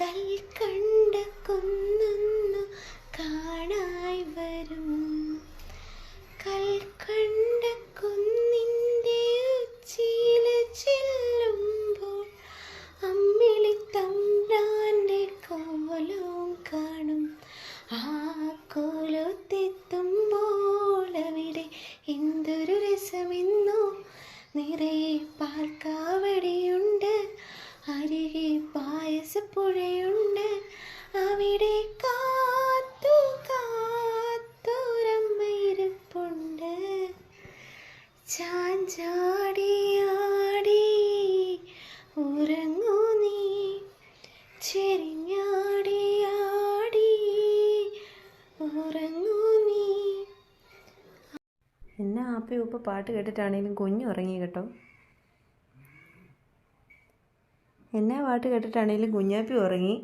കൽക്കണ്ട കുന്നൊന്നു നിറയെ പാൽക്കാവടിയുണ്ട്. അരികെ പായസപ്പുഴയുണ്ട് അവിടെ കാത്തു കാത്തൊരമ്മയിരിപ്പുണ്ട് ചാഞ്ചാടി ആടി ഉറങ്ങൂ നീ ചെരിഞ്ഞാടി എന്നാ ആപ്പി ഉപ്പ പാട്ട് കേട്ടിട്ടാണേലും കുഞ്ഞു ഉറങ്ങി കേട്ടോ. എന്നാ പാട്ട് കേട്ടിട്ടാണേലും കുഞ്ഞാപ്പി ഉറങ്ങി.